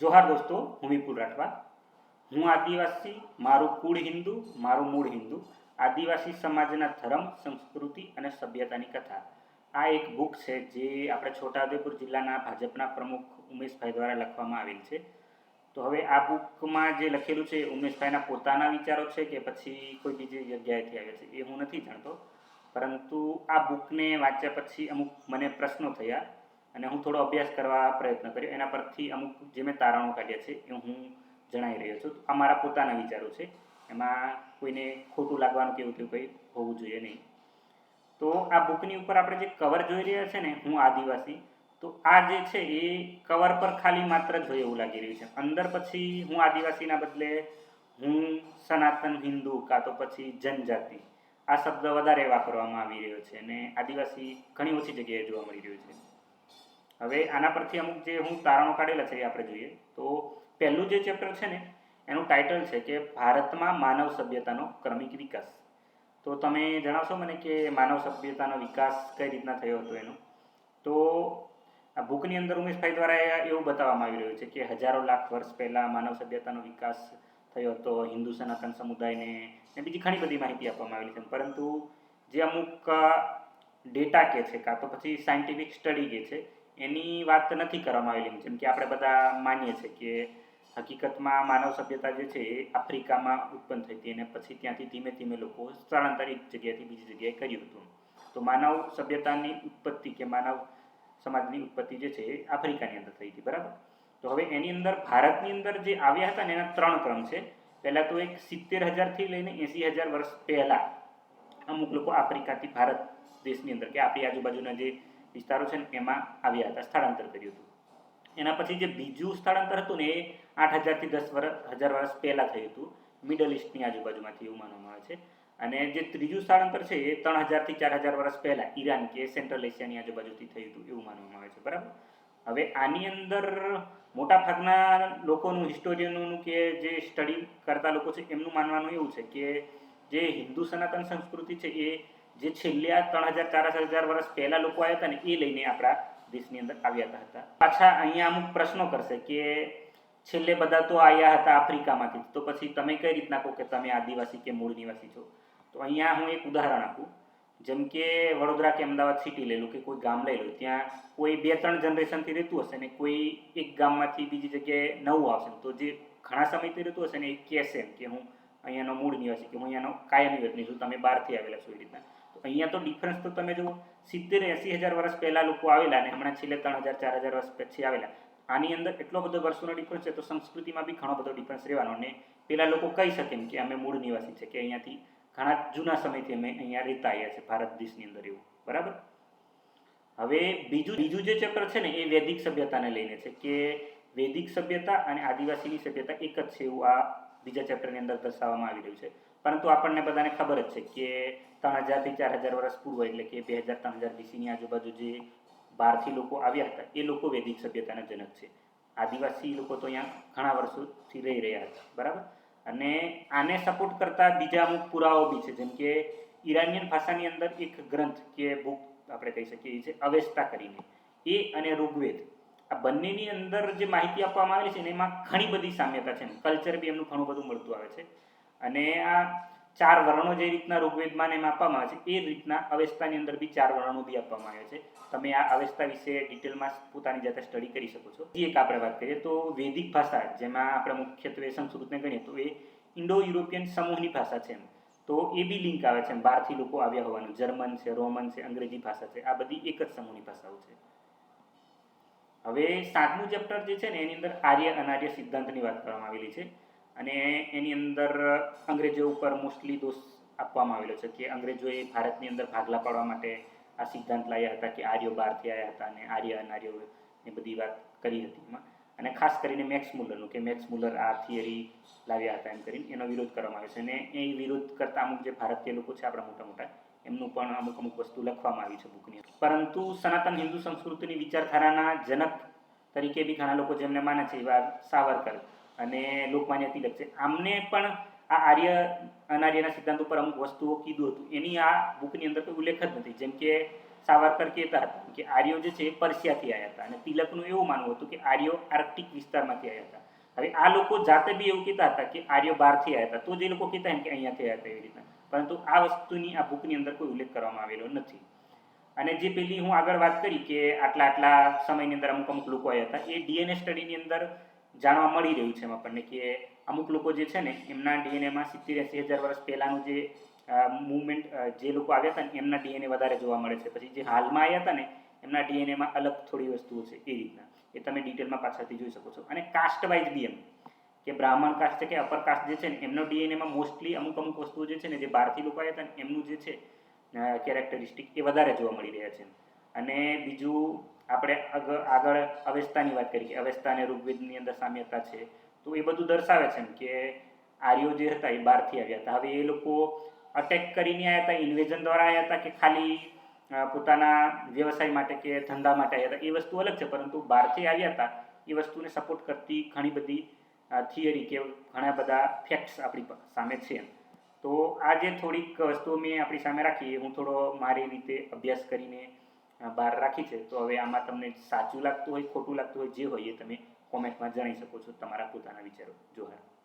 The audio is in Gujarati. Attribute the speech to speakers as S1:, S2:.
S1: જોહાર દોસ્તો, હું વિપુલ રાઠવા. હું આદિવાસી, મારું કુળ હિન્દુ, મારું મૂળ હિન્દુ. આદિવાસી સમાજના ધર્મ, સંસ્કૃતિ અને સભ્યતાની કથા. આ એક બુક છે જે આપણે છોટાઉદેપુર જિલ્લાના ભાજપના પ્રમુખ ઉમેશભાઈ દ્વારા લખવામાં આવેલ છે. તો હવે આ બુકમાં જે લખેલું છે ઉમેશભાઈના પોતાના વિચારો છે કે પછી કોઈ બીજી જગ્યાએથી આવ્યા છે એ હું નથી જાણતો. પરંતુ આ બુકને વાંચ્યા પછી અમુક મને પ્રશ્નો થયા. અને હું થોડો અભ્યાસ કરવા પ્રયત્ન કર્યો. એના પરથી અમુક જે મેં તારણો કાઢ્યા છે એ હું જણાવી રહ્યો છું. આ મારા પોતાના વિચારો છે. એમાં કોઈને ખોટું લાગવાનું કે એવું તેવું કંઈ હોવું જોઈએ નહીં. તો આ બુકની ઉપર આપણે જે કવર જોઈ રહ્યા છે ને, હું આદિવાસી, તો આ જે છે એ કવર પર ખાલી માત્ર જોઈએ એવું લાગી રહ્યું છે. અંદર પછી હું આદિવાસીના બદલે હું સનાતન હિન્દુ કાં તો પછી જનજાતિ, આ શબ્દ વધારે વાપરવામાં આવી રહ્યો છે અને આદિવાસી ઘણી ઓછી જગ્યાએ જોવા મળી રહ્યું છે. હવે આના પરથી અમુક જે હું તારણો કાઢેલા છે એ આપણે જોઈએ. તો પહેલું જે ચેપ્ટર છે ને, એનું ટાઇટલ છે કે ભારતમાં માનવ સભ્યતાનો ક્રમિક વિકાસ. તો તમે જણાવશો મને કે માનવ સભ્યતાનો વિકાસ કઈ રીતના થયો હતો એનો? તો આ બુકની અંદર ઉમેશભાઈ દ્વારા એવું બતાવવામાં આવી રહ્યું છે કે હજારો લાખ વર્ષ પહેલાં માનવ સભ્યતાનો વિકાસ થયો હતો, હિન્દુ સનાતન સમુદાયને ને બીજી ઘણી બધી માહિતી આપવામાં આવેલી છે. પરંતુ જે અમુક ડેટા કે છે, કાં તો પછી સાયન્ટિફિક સ્ટડી કે છે એની વાત નથી કરવામાં આવેલી જેમ કે આપણે બધા માનીએ છીએ કે હકીકતમાં માનવ સભ્યતા જે છે એ આફ્રિકામાં ઉત્પન્ન થઈ હતી અને પછી ત્યાંથી ધીમે ધીમે લોકો સ્થળાંતરિત જગ્યાએથી બીજી જગ્યાએ કર્યું હતું. તો માનવ સભ્યતાની ઉત્પત્તિ કે માનવ સમાજની ઉત્પત્તિ જે છે એ આફ્રિકાની અંદર થઈ હતી, બરાબર? તો હવે એની અંદર ભારતની અંદર જે આવ્યા હતા ને એના ત્રણ ક્રમ છે. પહેલાં તો એક સિત્તેર હજારથી લઈને એંસી હજાર વર્ષ પહેલાં અમુક લોકો આફ્રિકાથી ભારત દેશની અંદર કે આપણી આજુબાજુના જે વિસ્તારો છે ને, એમાં આવ્યા હતા સ્થળાંતર કર્યું હતું. એના પછી જે બીજું સ્થળાંતર હતું ને, એ આઠ હજારથી દસ વર્ષ હજાર વર્ષ પહેલાં થયું હતું. મિડલ ઇસ્ટની આજુબાજુમાંથી એવું માનવામાં આવે છે. અને જે ત્રીજું સ્થળાંતર છે, એ ત્રણ હજારથી ચાર હજાર વર્ષ પહેલાં ઈરાન કે સેન્ટ્રલ એશિયાની આજુબાજુથી થયું હતું, એવું માનવામાં આવે છે. બરાબર? હવે આની અંદર મોટા ભાગના લોકોનું હિસ્ટોરિયનોનું કે જે સ્ટડી કરતા લોકો છે, એમનું માનવાનું એવું છે કે જે હિન્દુ સનાતન સંસ્કૃતિ છે, એ જે છેલ્લા ત્રણ હજાર, ચાર હજાર વર્ષ પહેલા લોકો આવ્યા હતા ને, એ લઈને આપણા દેશની અંદર આવ્યા હતા પાછા અહીંયા અમુક પ્રશ્નો કરશે કે છેલ્લે બધા તો આવ્યા હતા આફ્રિકામાંથી. તો પછી તમે કઈ રીતના કહો કે તમે આદિવાસી કે મૂળ નિવાસી છો? તો અહીંયા હું એક ઉદાહરણ આપું. જેમ કે વડોદરા કે અમદાવાદ સિટી લઈ લો કે કોઈ ગામ લઈ લો, ત્યાં કોઈ બે, ત્રણ જનરેશનથી રહેતું હશે ને કોઈ એક ગામમાંથી બીજી જગ્યાએ નવું આવશે તો જે ઘણા સમયથી રહેતું હશે ને એ કહેશે કે હું અહીંયાનો મૂળ નિવાસી કે હું અહીંયાનો કાયમી વતની છું, તમે બહારથી આવેલા છો એ રીતના. અહીંયા તો ડિફરન્સ તો તમે જુઓ, સિત્તેર એંસી હજાર વર્ષ પહેલાં લોકો આવેલા અને હમણાં છેલ્લે ત્રણ હજાર, ચાર હજાર વર્ષ પછી આવેલા. આની અંદર એટલો બધો વર્ષોનો ડિફરન્સ છે તો સંસ્કૃતિમાં બી ઘણો બધો ડિફરન્સ રહેવાનો અને પેલા લોકો કહી શકે કે અમે મૂળ નિવાસી છે કે અહીંયાથી ઘણા જૂના સમયથી અમે અહીંયા રહેતા આવ્યા છે ભારત દેશની અંદર એવું. બરાબર? હવે બીજું બીજું જે ચેપ્ટર છે ને એ વૈદિક સભ્યતાને લઈને છે કે વૈદિક સભ્યતા અને આદિવાસીની સભ્યતા એક જ છે એવું આ બીજા ચેપ્ટરની અંદર દર્શાવવામાં આવી રહ્યું છે. પરંતુ આપણને બધાને ખબર જ છે કે ત્રણ હજારથી ચાર હજાર વર્ષ પૂર્વ એટલે કે બે હજાર, ત્રણ હજાર બીસીની આજુબાજુ જે બહારથી લોકો આવ્યા હતા, એ લોકો વૈદિક સભ્યતાના જનક છે. આદિવાસી લોકો તો અહીંયા ઘણા વર્ષોથી રહી રહ્યા છે બરાબર? અને આને સપોર્ટ કરતા બીજા અમુક પુરાવો બી છે, જેમ કે ઈરાનિયન ભાષાની અંદર એક ગ્રંથ કે બુક આપણે કહી શકીએ છે અવેસ્તા કરીને. એ અને ઋગ્વેદ. આ બંનેની અંદર જે માહિતી આપવામાં આવેલી છે, એમાં ઘણી બધી સામ્યતા છે કલ્ચર બી એમનું ઘણું બધું મળતું આવે છે. અને આ ચાર વર્ણો જે રીતના ઋગ્વેદમાં એમ આપવામાં આવે છે, એ રીતના અવેસ્તાની અંદર બી ચાર વર્ણો બી આપવામાં આવે છે. તમે આ અવેસ્તા વિશે ડિટેલમાં પોતાની જાતે સ્ટડી કરી શકો છો. એક આપણે વાત કરીએ તો વૈદિક ભાષા, જેમાં આપણે મુખ્યત્વે સંસ્કૃતને ગણીએ તો એ ઇન્ડો યુરોપિયન સમૂહની ભાષા છે એમ. તો એ બી લિંક આવે છે બહારથી લોકો આવ્યા હોવાનું. જર્મન છે, રોમન છે, અંગ્રેજી ભાષા છે. આ બધી એક જ સમૂહની ભાષાઓ છે. હવે સાતમું ચેપ્ટર જે છે ને, એની અંદર આર્ય અનાર્ય સિદ્ધાંતની વાત કરવામાં આવેલી છે. અને એની અંદર અંગ્રેજો ઉપર મોસ્ટલી દોષ આપવામાં આવેલો છે કે અંગ્રેજોએ ભારતની અંદર ભાગલા પાડવા માટે આ સિદ્ધાંત લાવ્યા હતા કે આર્યો બહારથી આવ્યા હતા અને આર્ય અનાર્યો એ બધી વાત કરી હતી એમાં. અને ખાસ કરીને મેક્સ મુલરનું કે મેક્સ મુલર આ થિયરી લાવ્યા હતા એમ કરીને એનો વિરોધ કરવામાં આવ્યો છે. અને એ વિરોધ કરતા અમુક જે ભારતીય લોકો છે આપણા મોટા મોટા, એમનું પણ અમુક અમુક વસ્તુ લખવામાં આવી છે બુકની પરંતુ સનાતન હિન્દુ સંસ્કૃતિની વિચારધારાના જનક તરીકે બી ઘણા લોકો જેમને માને છે એવા સાવરકર અને લોકમાન્ય તિલક છે. આમને પણ આ આર્ય અનાર્યના સિદ્ધાંત ઉપર અમુક વસ્તુઓ કીધું હતું. એની આ બુકની અંદર કોઈ ઉલ્લેખ જ નથી. જેમ કે સાવરકર કહેતા હતા કે આર્યો જે છે એ પર્શિયાથી આવ્યા હતા અને તિલકનું એવું માનવું હતું કે આર્યો આર્કટિક વિસ્તારમાંથી આવ્યા હતા. હવે આ લોકો જાતે બી એવું કહેતા હતા કે આર્યો બહારથી આવ્યા હતા. તો જે લોકો કહેતા એમ કે અહીંયાથી આવ્યા હતા એવી રીતના. પરંતુ આ વસ્તુની આ બુકની અંદર કોઈ ઉલ્લેખ કરવામાં આવેલો નથી. અને જે પેલી હું આગળ વાત કરી કે આટલા આટલા સમયની અંદર અમુક અમુક લોકો આવ્યા હતા, એ ડીએનએ સ્ટડીની અંદર જાણવા મળી રહ્યું છે એમ આપણને કે અમુક લોકો જે છે ને એમના ડીએનએમાં સિત્તેર એંસી હજાર વર્ષ પહેલાંનું જે મુવમેન્ટ જે લોકો આવ્યા હતા ને એમના ડીએનએ વધારે જોવા મળે છે. પછી જે હાલમાં આવ્યા હતા ને એમના ડીએનએમાં અલગ થોડી વસ્તુઓ છે એ રીતના. એ તમે ડિટેલમાં પાછળથી જોઈ શકો છો. અને કાસ્ટ વાઇઝ બી એમ. કે બ્રાહ્મણ કાસ્ટ છે કે અપર કાસ્ટ જે છે ને એમનો ડીએનએમાં મોસ્ટલી અમુક અમુક વસ્તુઓ જે છે ને જે બહારથી લોકો આવ્યા હતા ને એમનું જે છે કેરેક્ટરિસ્ટિક એ વધારે જોવા મળી રહ્યા છે અને બીજું આપણે આગ- આગળ અવેસ્તાની વાત કરી કે અવેસ્તા ઋગ્વેદની અંદર સામ્યતા છે. તો એ બધું દર્શાવે છે એમ કે આર્યો જે હતા એ બહારથી આવ્યા હતા. હવે એ લોકો અટેક કરીને આવ્યા હતા ઇન્વેઝન દ્વારા આવ્યા હતા કે ખાલી પોતાના વ્યવસાય માટે કે ધંધા માટે આવ્યા હતા. એ વસ્તુ અલગ છે, પરંતુ બહારથી આવ્યા હતા, એ વસ્તુને સપોર્ટ કરતી ઘણી બધી થિયરી કે ઘણા બધા ફેક્ટ્સ આપણી સામે છે તો આ જે થોડીક વસ્તુઓ મેં આપણી સામે રાખી, એ હું થોડો મારી રીતે અભ્યાસ કરીને બહાર રાખી છે, તો હવે આમાં તમને સાચું લાગતું હોય, ખોટું લાગતું હોય, જે હોય એ તમે કોમેન્ટમાં જણાવી શકો છો તમારા પોતાના વિચારો. જોહાર.